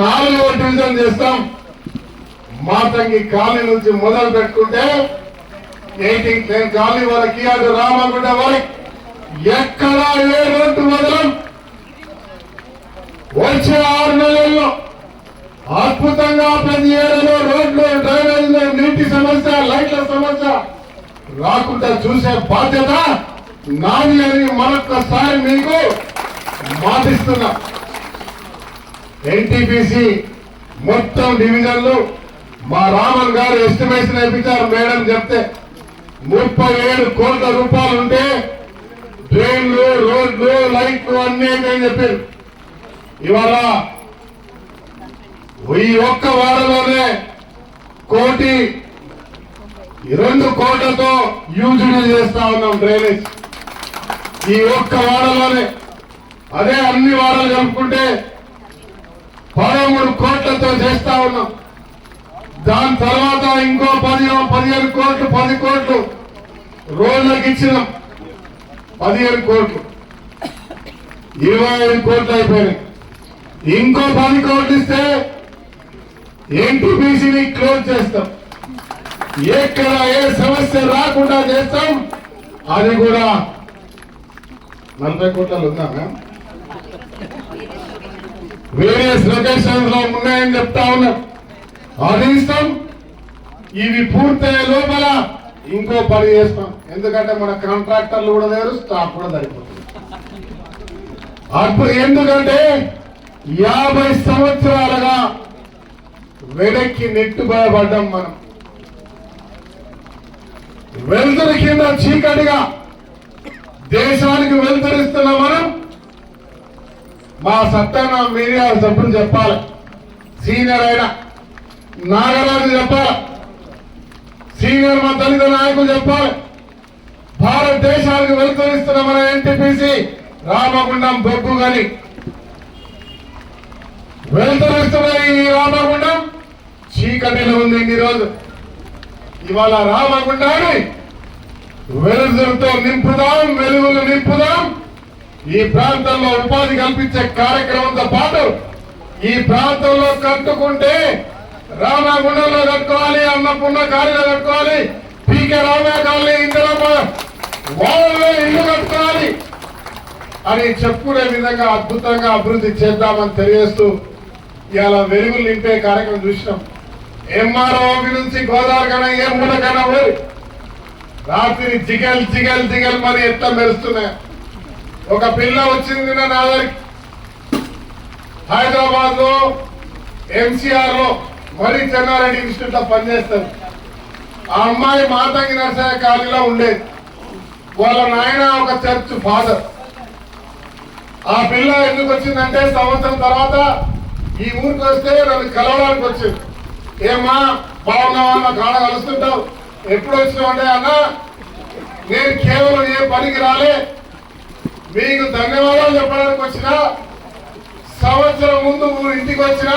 నాలుగో డివిజన్ చేస్తాం. మాతంగి కాలనీ నుంచి మొదలు పెట్టుకుంటే ఎయిటీన్ లైన్ కాలనీ వాళ్ళకి అటు రామగుండ వాళ్ళకి ఎక్కడా ఏ రోడ్డు మొదలం. వచ్చే ఆరు నెలల్లో అద్భుతంగా ప్రతి ఏడాదిలో రోడ్లు డ్రైనేజీలు నీటి సమస్య లైట్ల సమస్య రాకుండా చూసే బాధ్యత నాది అని మరొక్కసారి మీకు మాటిస్తున్నా. ఎన్టీపీసీ మొత్తం డివిజన్లు మా రామన్ గారు ఎస్టిమేషన్ వేయించారు మేడం చెప్తే ముప్పై ఏడు కోట్ల రూపాయలు ఉంటే డ్రైన్లు రోడ్లు లైట్లు అన్ని అని చెప్పారు. ఇవాళ ఈ ఒక్క వారంలోనే కోటి రెండు కోట్లతో యూజీడీ చేస్తా ఉన్నాం డ్రైనేజ్. ఈ ఒక్క వాడలోనే అదే అన్ని వారాలు కలుపుకుంటే పదమూడు కోట్లతో చేస్తా ఉన్నాం. దాని తర్వాత ఇంకో పది పదిహేను కోట్లు పది కోట్లు రోడ్లకు ఇచ్చినాం. పదిహేను కోట్లు. ఇరవై ఐదు కోట్లు అయిపోయినాయి. ఇంకో పది కోట్లు ఇస్తే ఎన్టీపీసీని క్లోజ్ చేస్తాం. ఎక్కడ ఏ సమస్య రాకుండా చేస్తాం అది కూడా నలభై కోట్లలో ఉందా మ్యామ్? వేరియస్ లొకేషన్స్లో ఉన్నాయని చెప్తా ఉన్నారు అది ఇవి పూర్తయ్యే లోపల ఇంకో పని చేస్తాం. ఎందుకంటే మన కాంట్రాక్టర్లు కూడా లేరు స్టాఫ్ కూడా సరిపోతుంది. అప్పుడు ఎందుకంటే యాభై సంవత్సరాలుగా వెనక్కి నెట్టుబడబడ్డాం మనం. వెలుతురు కింద చీకటిగా దేశానికి వెలుతురిస్తున్నామా మా సత్యాన మీడియా సభ్యులు చెప్పాలి. సీనియర్ అయిన నాగరాజు చెప్పాలి. సీనియర్ మా దళిత నాయకులు చెప్పాలి. భారతదేశానికి వెలుతురిస్తున్న మన ఎన్టీపీసీ రామగుండం బొగ్గు గని. వెలుతురిస్తున్న ఈ రామగుండం చీకటిలో ఉంది ఈ రోజు ఇవాళ రామగుండాన్ని వెలుతురుతో నింపుదాం వెలుగులు నింపుదాం. ఈ ప్రాంతంలో ఉపాధి కల్పించే కార్యక్రమంతో పాటు ఈ ప్రాంతంలో కట్టుకుంటే రామగుండంలో కట్టుకోవాలి అన్నపూర్ణ కాలనీలో కట్టుకోవాలి పీకే రామయ్య కాలనీ ఇందిరా వాళ్ళలో ఇల్లు కట్టుకోవాలి అని చెప్పుకునే విధంగా అద్భుతంగా అభివృద్ధి చేద్దామని తెలియజేస్తూ ఇలా వెలుగులు నింపే కార్యక్రమం చూసినాం. ఎంఆర్ఓ నుంచి గోదావరి కన్నా ఏ మూల కన్నా రాత్రి జిగల్ జిగల్ జిగల్ మరి ఎట్లా మెరుస్తున్నాయి. ఒక పిల్ల వచ్చింది నా దగ్గరికి హైదరాబాద్లో ఎన్సీఆర్లో మరి చెన్నారెడ్డి ఇన్స్టిట్యూట్లో పనిచేస్తారు. ఆ అమ్మాయి మాతంగి నర్సయ్య కాలనీలో ఉండేది. వాళ్ళ నాయన ఒక చర్చ్ ఫాదర్. ఆ పిల్ల ఎందుకు వచ్చిందంటే సంవత్సరం తర్వాత ఈ ఊరికి వస్తే నన్ను కలవడానికి వచ్చింది. ఏమ్మా బాగున్నావా? అన్న కాడ కలుస్తుంటావు. ఎప్పుడు వచ్చినావు అంటే అన్న నేను కేవలం ఏ పనికి రాలే మీకు ధన్యవాదాలు చెప్పడానికి వచ్చిన సంవత్సరం ముందు ఇంటికి వచ్చినా